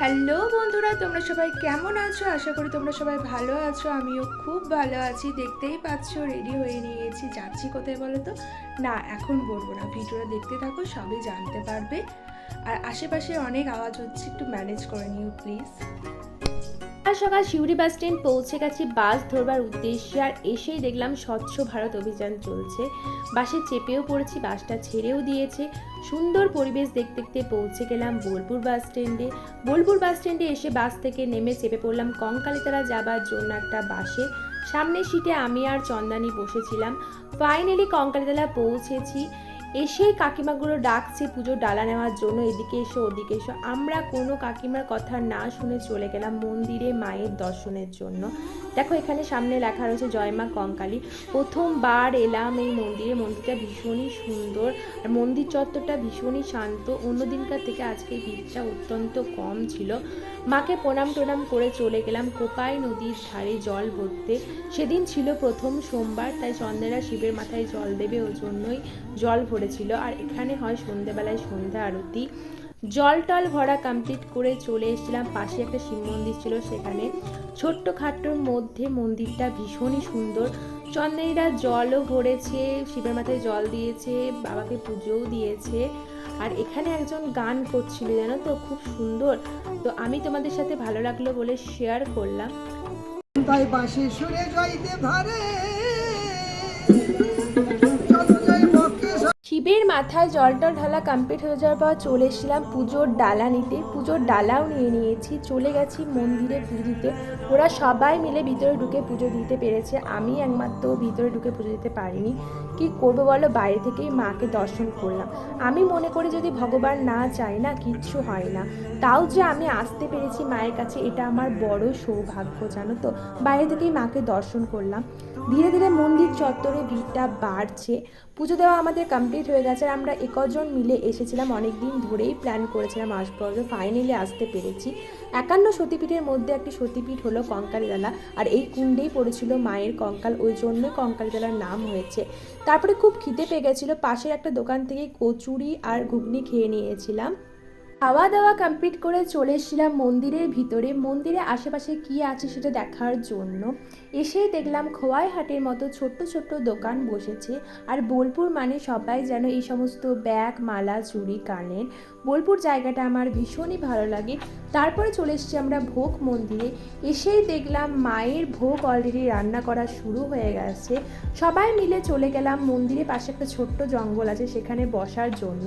Hello বন্ধুরা, তোমরা সবাই কেমন আছো? আশা করি তোমরা সবাই ভালো আছো, আমিও খুব ভালো আছি। দেখতেই পাচ্ছ রেডি হয়ে নিয়েছি। যাচ্ছি কোথায় বলো তো? না, এখন বলব না। ভিডিওটা দেখতে থাকো, সবই জানতে পারবে। আর আশেপাশে অনেক আওয়াজ হচ্ছে, একটু ম্যানেজ করে নিও প্লিজ সকাল শিউরি বাস স্ট্যান্ড পৌঁছে গেছি বাস ধরবার উদ্দেশ্যে আর এসেই দেখলাম স্বচ্ছ ভারত অভিযান চলছে। বাসে চেপেও পড়েছি, বাসটা ছেড়েও দিয়েছে। সুন্দর পরিবেশ দেখতে দেখতে পৌঁছে গেলাম বোলপুর বাস স্ট্যান্ডে। বোলপুর বাস স্ট্যান্ডে এসে বাস থেকে নেমে চেপে পড়লাম কঙ্কালিতারা যাবার জন্য একটা বাসে। সামনের সিটে আমি আর চন্দানি বসেছিলাম। ফাইনালি কঙ্কালিতলা পৌঁছেছি। এসেই কাকিমাগুলো ডাকছে পুজো ডালা নেওয়ার জন্য, এদিকে এসো, ওদিকে এসো। আমরা কোনো কাকিমার কথা না শুনে চলে গেলাম মন্দিরে মায়ের দর্শনের জন্য। দেখো, এখানে সামনে লেখা রয়েছে জয়মা কঙ্কালী। প্রথমবার এলাম এই মন্দিরে। মন্দিরটা ভীষণই সুন্দর আর মন্দির চত্বরটা ভীষণই শান্ত। অন্য দিনকার থেকে আজকে ভিড়টা অত্যন্ত কম ছিল। মাকে প্রণাম টোনাম করে চলে গেলাম কোপাই নদীর ধারে জল ভরতে। সেদিন ছিল প্রথম সোমবার, তাই চন্দ্রেরা শিবের মাথায় জল দেবে ওই জন্যই জল ভরেছিল আর এখানে হয় সন্ধেবেলায় সন্ধ্যা আরতি। জল টল ভরা কমপ্লিট করে চলে এসেছিলাম। পাশে একটা শিব মন্দির ছিল সেখানে। ছোট্ট খাট্টোর মধ্যে মন্দিরটা ভীষণই সুন্দর। চন্দ্রেরা জলও ভরেছে, শিবের মাথায় জল দিয়েছে, বাবাকে পুজোও দিয়েছে। আর এখানে একজন গান করছিল, জানো তো? খুব সুন্দর। তো আমি তোমাদের সাথে ভালো লাগল বলে শেয়ার করলাম। তাই বাঁশি সুরে যাই ভক্তি শিবের মাথায় জল টল ঢালা কমপ্লিট হয়ে যাওয়ার পর চলে এসেছিলাম পুজোর ডালা নিতে। পুজোর ডালাও নিয়ে নিয়েছি। চলে গেছি মন্দিরে পুজো দিতে। ওরা সবাই মিলে ভিতরে ঢুকে পুজো দিতে পেরেছে। আমি একমাত্র ভিতরে ঢুকে পুজো দিতে পারিনি। কি করব বলো? বাইরে থেকেই মাকে দর্শন করলাম। আমি মনে করি যদি ভগবান না চায় না, কিচ্ছু হয় না। তাও যে আমি আসতে পেরেছি মায়ের কাছে, এটা আমার বড় সৌভাগ্য, জানো তো? বাইরে থেকেই মাকে দর্শন করলাম। ধীরে ধীরে মন্দির চত্বরে ভিড়টা বাড়ছে। পুজো দেওয়া আমাদের কমপ্লিট হয়ে গেছে আর আমরা একজন মিলে এসেছিলাম অনেক দিন ধরেই প্ল্যান করেছিলাম আসব। ফাইনালি আসতে পেরেছি। একান্ন সতীপীঠের মধ্যে একটি সতীপীঠ হলো কঙ্কালতলা। আর এই কুণ্ডেই পড়েছিল মায়ের কঙ্কাল, ওই জন্য কঙ্কালতলার নাম হয়েছে। তারপরে খুব খিদে পেয়ে গেছিল। পাশের একটা দোকান থেকে কচুরি আর ঘুগনি খেয়ে নিয়েছিলাম। খাওয়া দাওয়া কমপ্লিট করে চলে এসেছিলাম মন্দিরের ভিতরে। মন্দিরে আশেপাশে কি আছে সেটা দেখার জন্য। এসেই দেখলাম খোয়াই হাটের মতো ছোট্ট ছোট্ট দোকান বসেছে। আর বোলপুর মানে সবাই যেন এই সমস্ত ব্যাগ, মালা, চুড়ি, কানের বোলপুর জায়গাটা আমার ভীষণই ভালো লাগে। তারপরে চলে এসেছি আমরা ভোগ মন্দিরে। এসেই দেখলাম মায়ের ভোগ অলরেডি রান্না করা শুরু হয়ে গেছে। সবাই মিলে চলে গেলাম মন্দিরের পাশে একটা ছোট্ট জঙ্গল আছে সেখানে বসার জন্য।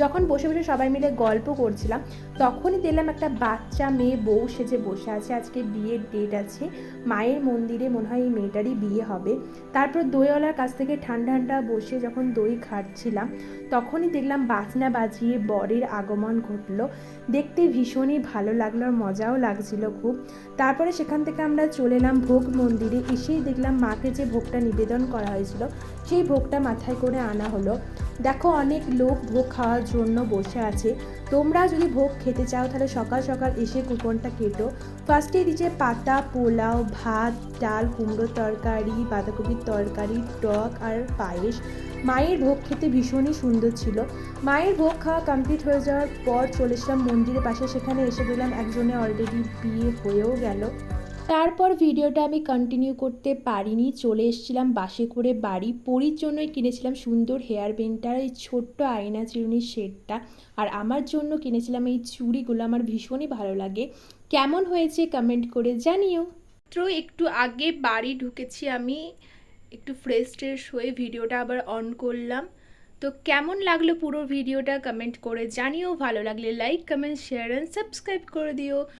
যখন বসে বসে সবাই মিলে গল্প করছিলাম, তখনই দেখলাম একটা বাচ্চা মেয়ে বউ সেজে বসে আছে। আজকে বিয়ের ডেট আছে। মায়ের মন্দিরে মনে হয় এই মেয়েটারই বিয়ে হবে। তারপর দইওয়ালার কাছ থেকে ঠান্ডা ঠান্ডা বসে যখন দই খাচ্ছিলাম, তখনই দেখলাম বাজনা বাজিয়ে বরের আগমন ঘটলো। দেখতে ভীষণই ভালো লাগল আর মজাও লাগছিল খুব। তারপরে সেখান থেকে আমরা চলে এলাম ভোগ মন্দিরে। এসেই দেখলাম মাকে যে ভোগটা নিবেদন করা হয়েছিল, সেই ভোগটা মাথায় করে আনা হলো। দেখো অনেক লোক ভোগ খাওয়ার জন্য বসে আছে। তোমরা যদি ভোগ খেতে চাও তাহলে সকাল সকাল এসে কুপনটা কেটো। ফার্স্টে দিচ্ছে পাতা, পোলাও, ভাত, ডাল, কুমড়োর তরকারি, বাঁধাকপির তরকারি, টক আর পায়েস। মায়ের ভোগ খেতে ভীষণই সুন্দর ছিল। মায়ের ভোগ খাওয়া কমপ্লিট হয়ে যাওয়ার পর চলে এসলাম মন্দিরের পাশে। সেখানে এসে দিলাম একজনে অলরেডি বিয়ে হয়েও গেল। তারপর ভিডিওটা আমি কন্টিনিউ করতে পারিনি। চলে এসেছিলাম বাসে করে বাড়ি। পরির জন্যই কিনেছিলাম সুন্দর হেয়ার বেনটার এই ছোট্ট আয়না চিরুনির শেডটা। আর আমার জন্য কিনেছিলাম এই চুড়িগুলো, আমার ভীষণই ভালো লাগে। কেমন হয়েছে কমেন্ট করে জানিও। মাত্র একটু আগে বাড়ি ঢুকেছি আমি। একটু ফ্রেশ ট্রেশ হয়ে ভিডিওটা আবার অন করলাম। তো কেমন লাগল পুরো ভিডিওটা? কমেন্ট করে জানিও। ভালো লাগলে like comment share and subscribe করে দিও।